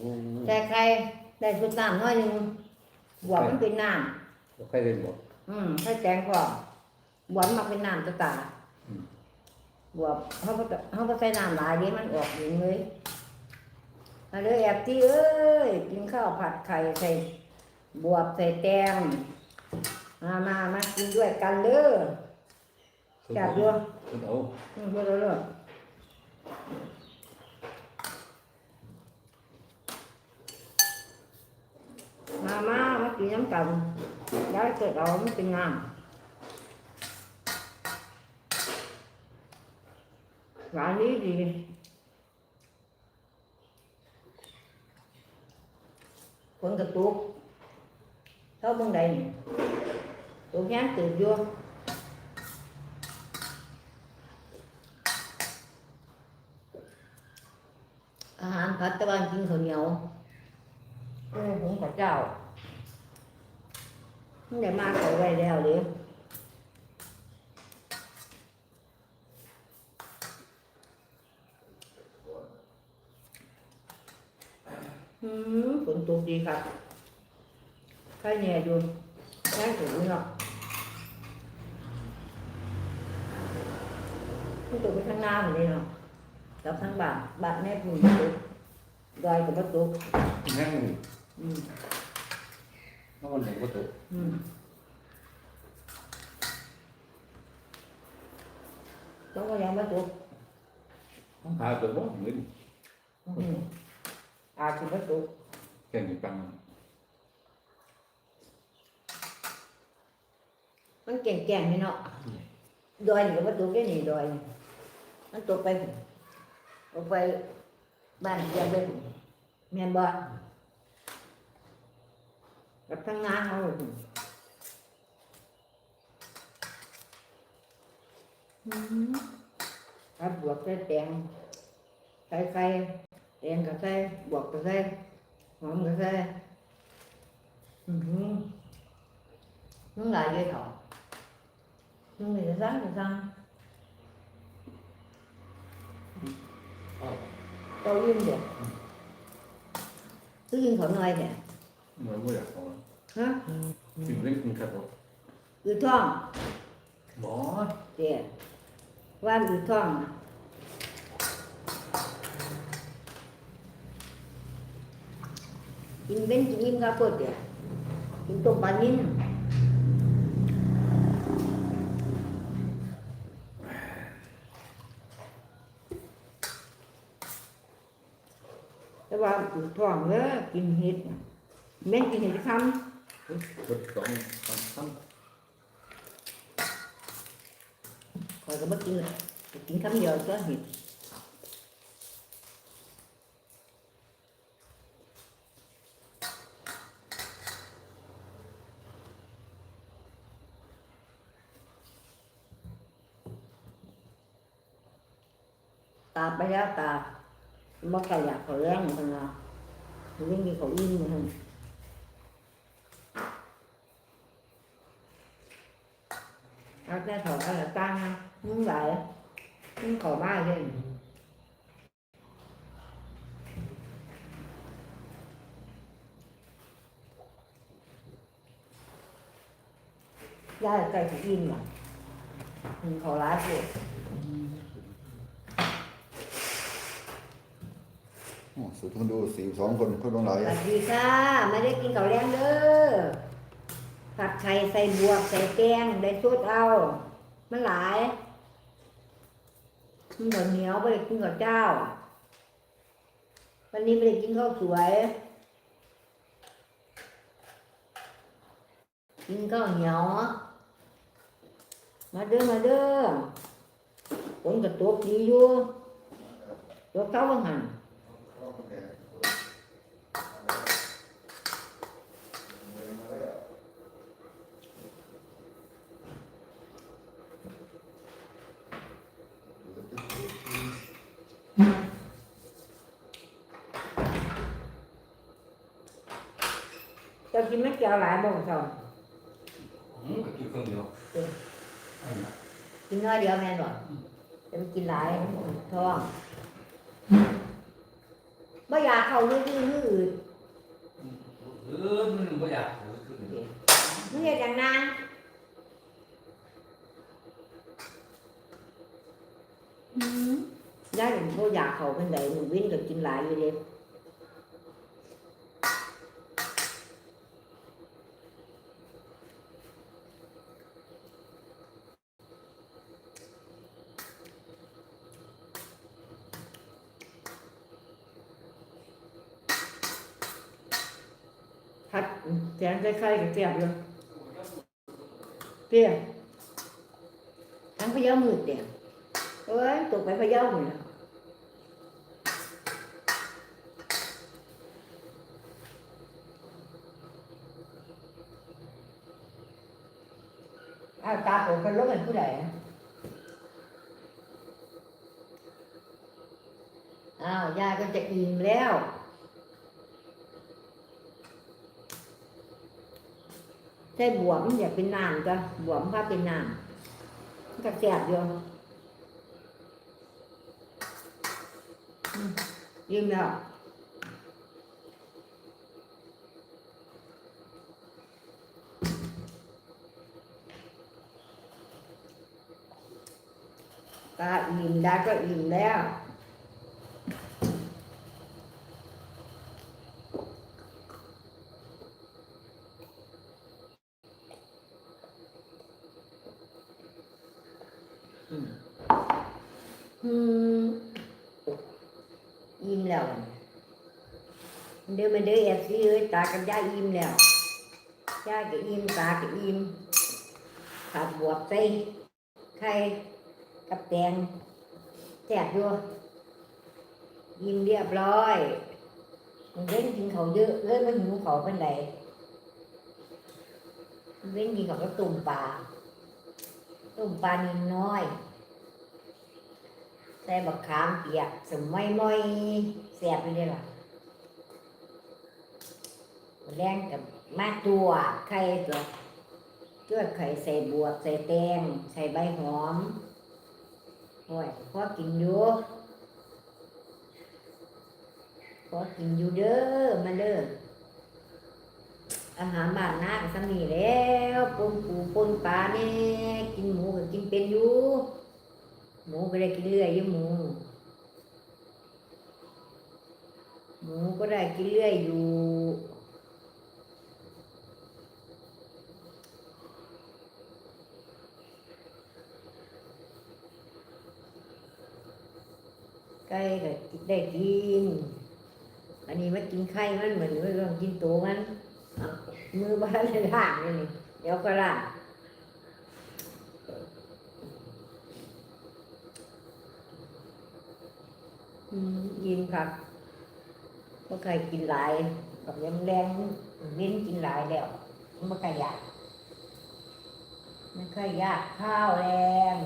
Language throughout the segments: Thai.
โอ้แต่ใครได้สุดน้ำน้อยหนึงบวกมันเป็นน้ใครเล่นบ่ำอืมให้แตงก็บวกมันมาเป็นน้ำตะตาอืมบวกเขาก็เขาก็ใส่น้ำหลายเดี๋ยวมันออกเองเลยมาเลยแอบที่เอ้ยกินข้าวผัดไข่ใส่บวบใส่แตงมามามากินด้วยกันเด้อ จับด้วย คุณเอา อืมเด้อเด้อเด้อมามามา กินน้ำกันย้ายเกิดเอามันเป็นงามร้านนี้ดีคนกระตุกเท่าบางใดนี่ตุกแห้งตื่นอยู่อาหารพัดตะวันกินข้าวเหนียวโอ้ผมขอเจ้า มันได้มาเขาไว้แล้วเลยอืมฝนตกดีครับใครเนี่ยอยู่แค่ถึงเนาะมันตกไปข้างหน้าเหมือนนี้เนาะกับทั้งบาทบาทแม่พุ่งตกดอยกับประตูแห้งอืมน้ำมั นหนึ่งก็ตัวอืมต้องก็ยังประตูต้องหาตัวบ่เหมือนอืมอาคือประตูแข่งอยู่กลางมันแก่งๆนี่เนาะดอยนี่กับประตูแค่นี่ดอยนี่มันตกไปตกไปบ้านเรียนไปแม่นบ่ กับทั้งงานเขาอืมครับบวกใส่แตงใส่ไข่แตงกับใส่บวกกับใส่หอมกับใส่อือหือน้ำลายเลยเถอะน้ำลายจะสั่งจะสั่งเต้ายิ้มเดี๋ยวซื้อกินเขาหน่อยเนี่ยเห มือนไม่อยากเอาฮะกินเล่นกินขัดบ่อือท้องบ่เดี๋ยวว่าอือท้องน่ะกินเป็นกินยิ้มข้าวโพดเดี๋ยวกินต้มปลานิ่มแต่ว่าอือท้องเด้อกินเห็ดน่ะเม่นกินเห็ด คำรถสองสามสามคอยก็บ่กินเลยกินคำเดียวก็เห็ดตาไปแล้วตาบ่ใครอยาก เขาแรงเหมือนกันนะหรือยังมีเขาอิ่มเหมือนกันเอาแต่ถอดเอาแต่ตั้งนะมึงไหลมึงขอบ้าเลยย่าไก่ถูกอิ่มอะมึงขอร้ายปวดโอ้สุดคนดูสี่สองคนคนลงหลายสวัสดีค่ะไม่ได้กินข้าวแรงเด้อผัดไข่ใส่บวกใส่แกงได้ชุดเอา มันหลายมันเหนียวเหนียวไม่ได้กินข้าวเจ้า วันนี้ไม่ได้กินข้าวสวย กินข้าวเหนียว มาเด้อมาเด้อฝนกระตกดีอยู่ตกเท้าบังหัน จะกินไม่เกี่ยวหลายบ่สอนอืมกินเครื่องเดียวกินน้อยเดียวแม่นบ่จะไปกินหลายท้องบ่อยากากเขาลือลือลือเออมันไม่อยากเออคือมึงเห็นอย่างนั้นอืมได้หนึ่งเขาอยากเขาเป็นไงหนึ่งวิ่งกับกินหลายอยู่เด็ดพั แกงคล้ๆกับแก้บเลยเปรี้ยทั้งพะเยามืดเดียวเอ้ยตกไปพะเยาหมดแล้วอ้าวตาผมเป็นรถเป็นผู้ใดอะอ้าวยายก็จะอิ่มแล้ว ใช่บวมอยากเป็นน้ำก็บวมพาเป็นน้ำมันก็แสบอยู่ยิ้มแล้วตาอิ่มได้ก็อิ่มแล้ว อืมอิ่มแล้วเดี๋ยวมาเด้อเอฟซีเอ้ยตากับยายอิ่มแล้วยายก็อิ่มตาก็อิ่มผัดบวบใส่ไข่กับแตงแซ่บอยู่อิ่มเรียบร้อยมันเล่นกินเขาเยอะเลยมันหิวเขาเป็นไรเล่นกินเขาก็ตุ่มปลา ตุ่มปลานิดน้อย ใส่บักขามเปียกสมัยม้อยแซ่บเลยเด้อล่ะแรงกับมาตัวไข่ตัวตัวไข่ใส่บวบใส่แตงใส่ใบหอมโอ้ยพอกินอยู่พอกินอยู่เด้อมาเด้ออาหารบ้านนาก็สำนีแล้ว ปนปูปนปลาเนี่ยกินหมูก็กินเป็นอยู่หมูก็ได้กินเรื่อยอยู่หมู หมูก็ได้กินเรื่อยอยู่ไก่ก็ได้กิน อันนี้มันกินไข่มันเหมือนมันต้องกินตัวมันมือบ้านในล่างนี่นี่ เดี๋ยวก็ล่างอืมยินครับก็เคยกินหลายกับยำแรงเว้นกินหลายแล้วมันไม่เคยยากไม่เคยยากข้าวแรง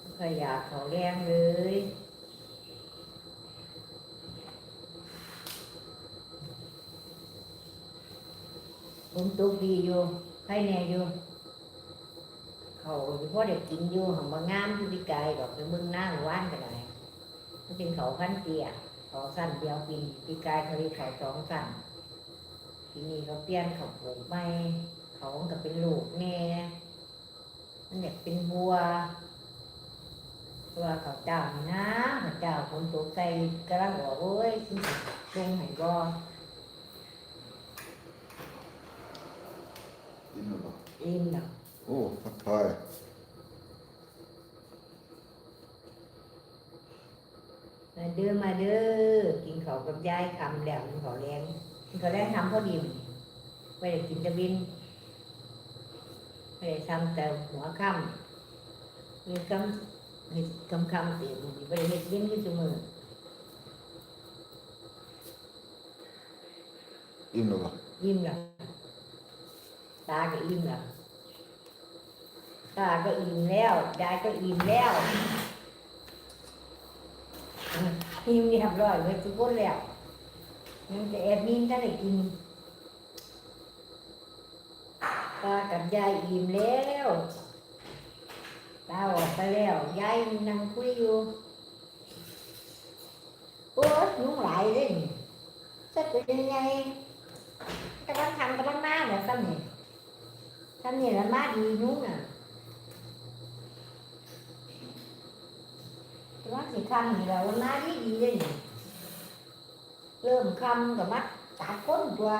ไม่เคยยากข้าวแรงเลย ผมตุกดีอยู่ใครแน่อยู่ เขาพ่อเด็กกินอยู่ของบางงามที่พี่กายดอกไปเมืองหน้าหรือว่านกันอะไรมันเป็นเขาพันเตียเขาสั้นเดียวปีพี่กายเขาเรียกเขาสองสั้นทีนี้เขาเปลี่ยนเขาปลูกไม้เขาก็เป็นลูกแน่มันอยากเป็นบัวตัวเขาเจ้านี่นะเขาเจ้าคนตกใจกำลังบอกโอ้ยคุณลงไหนบ่ กินหรือเปล่าอิ่มแล้วโอ้ทักทายมาเด้อมาเด้อกินเขาวกับยายคำแล้วกินเขาวแรงกินเขาวแรงทำพอดีมั้ยไม่ได้กินแตะวินไม่ได้ทำแต่หัวค่ำมีคำเห็ดคำคำเสียงไม่ได้เห็ดเว้นขึ้นเสมออิ่มหรือเปล่ายิ้มแล้ว ตาก็อิ่มแล้วตาก็อิ่มแล้วยายก็อิ่มแล้วอิ่มเรียบร้อยไว้ทุกคนแล้วยังจะแอบนิ่งถ้าได้กินตากับยายอิ่มแล้วตาออกไปแล้วยายนั่งคุยอยู่โอ้ยยุงหลายเลยจะเป็นยังไงกำลังทำกำลังมาเนี่ยซ้ำนี่ ซ้ำนี่ละมาดียุงอะกำลังสิคำนี่แหละวันมาดีดีเลยนี่เริ่มคำกับมัดตัดก้นตัว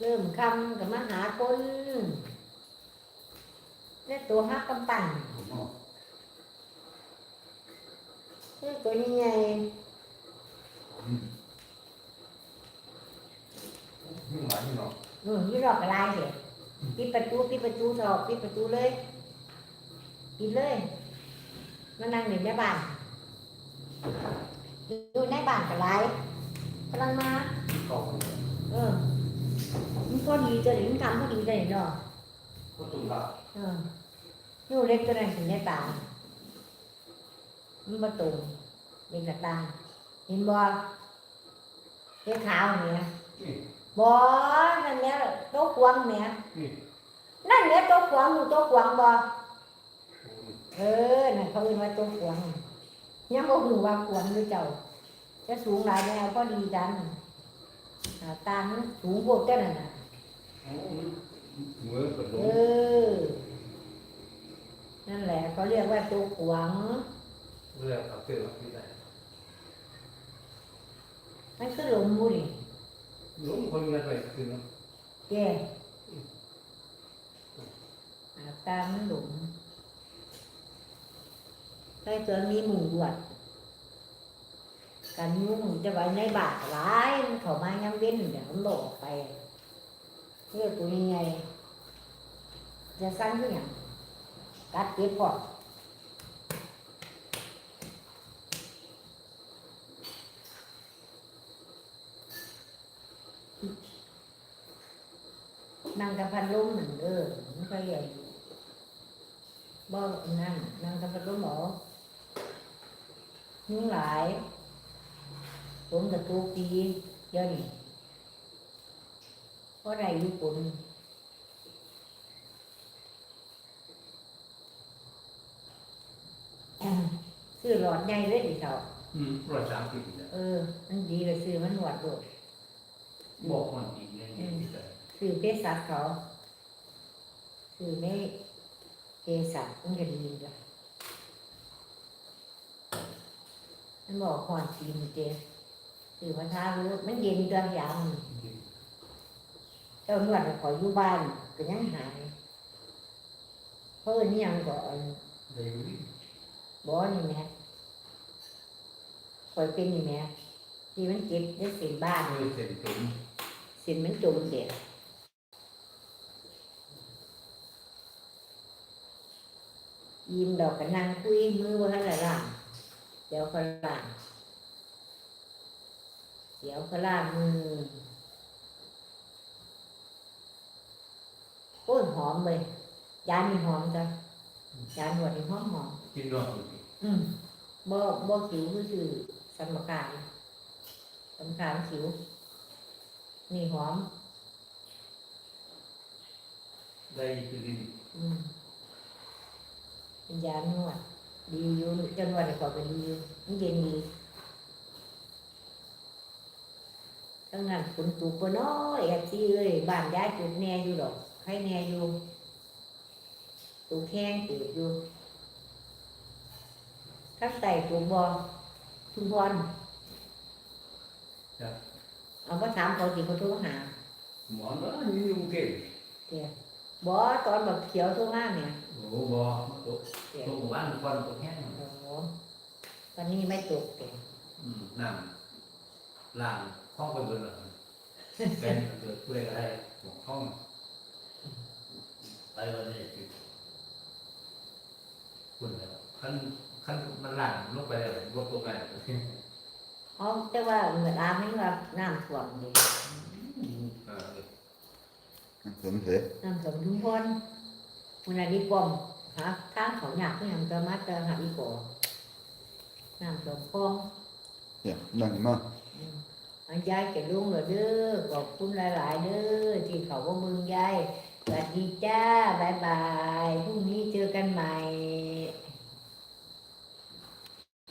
เริ่มคำกับมาหาคนนี่ตัวฮักกำปั่นนี่ตัวนี้ไง นี่หมายนี่ เนาะหนูยี่หลอกอะไรเหรอปิดประตูปิดประตูถอกปิดประตูเลยปิดเลยมานั่งอยู่ในบ้านอยู่ในบ้านกับไรกำลังมาเข้าเออมันพอดีจะถึงทำพอดีเลยเนาะก็ตุ่มละเออยูเล็กตัวนั้นถึงได้ตามันมาตุ่มเล็กกระตาเห็นบ่เล็กขาวเนี่ยนี่ บ่นั่นเนี่ยโต๊ะควงเนี่ยนี่นั่นเนี่ยโต๊ะควงอยู่โต๊ะควงบ่โอ้ยเออนั่นเขาเรียกว่าโต๊ะควงยังบ่หูว่าควงหรือเจ้า จะสูงหลายแนวก็ดีกันหน้าตามันสูงพวกเจ้านั่นน่ะโอ้ยมือเปิดลเองอนั่นแหละเขาเรียกว่าตัวขวางเรื่องเอาเกิดมาที่ไหนมันคือหลงมูนี่ ล้มคนละไปคือเนาะแกอาตามันหลงใครตัวมีหมูบวดกันยุ่งจะไว้ในบาทหลายมันเข้ามาย้ำเว้นเดี๋ยวมันหลอกไปเรื่องตัวยังไงจะสั้นขึ้นอหย่างกัดเจ็บพอ นั่งกับพันลุ่มหนึ่งเด้อมันก็ใหญ่บ่นั่นนั่งกับพันลุ่มหมอยุ่งหลาย ผมกับตัวปีเดี๋ยวนี้เพราะไรอยู่ปุ่นซื้อหลอดใหญ่เลยดิเถ่าอืมร้อยสามสิบเนี่ยเออ มันดีเลยซื้อมันหวดโดดบอกมันอีกเนี่ย นี่แต่ซื้อเพศสัตว์เขาซื้อไม่เพศสัตว์มันก็ดีเลยมันบอกหอนจีนเจซื้อมาทารู้มันเย็นเดือนยามเจ้านวดขออยู่บ้านก็ยังหายเพราะอันนี้ยังก่อนเดี๋ยวนี้บ่นี่แม่คอยเป็นนี่แม่ที่มันเจ็บได้เสียบ้านมือเสร็จตุ่มเส้นมันจมเด็ด ยิ้มดอกกันนางคุยมือว่าอะไรล่ะเดี๋ยวเขาล่างเดี๋ยวเขาล่างมือโอ้ยหอมเลยยานี่หอมจ้ะยาหนวดนี่หอมหอมกินนอนอยู่ดีอืมบ่บ่ขิวก็คือสันมะกายสันมะกายขิว นี่หอมได้คือดีอืม เป็นยานวดดีอยู่จังหวัดก็เป็นดีอยู่มันเย็นดีตั้งนั้นฝนตกบ่น้อยแอบที่เอ้ยบ้านย้ายจุดแน่อยู่ดอกใครแน่อยู่ตูกแข้งติดอยู่ข้างใต้ตูกบ่ชุมพรเอาก็ถามเขาสิเขาโทรหาหมอนว่านี่ยุ่งเก่งเดี๋ยวบ่ตอนแบบเขียวโทรมาเนี่ย โอ้บอตกตกหมู่บ้านควันตกแห้งโอ้ตอนนี้ไม่ตกเดี๋ยวอืมน้ำล่างห้องไปเบนเลยเป็นเกิดผู้ใดก็ได้บอกห้องไปวันนี้คือคุณแล้วขั้นขั้นมันล่างลงไปแล้วลดลงไปอ๋อแต่ว่าเหมือนอาไม่ว่าน้ำท่วมเลยเออสมเสียน้ำสมทุมพร มันอะไรดีกว่าหาทางเขาหนักก็ยังจะมาเจอหาอีกกว่าน้ำสมคลองเนี่ยนั่งมาอืมเอายายจะลุงเหรอเด้อขอบคุณหลายๆเด้อที่เขาว่ามึงยายสวัสดีจ้าบายบายพรุ่งนี้เจอกันใหม่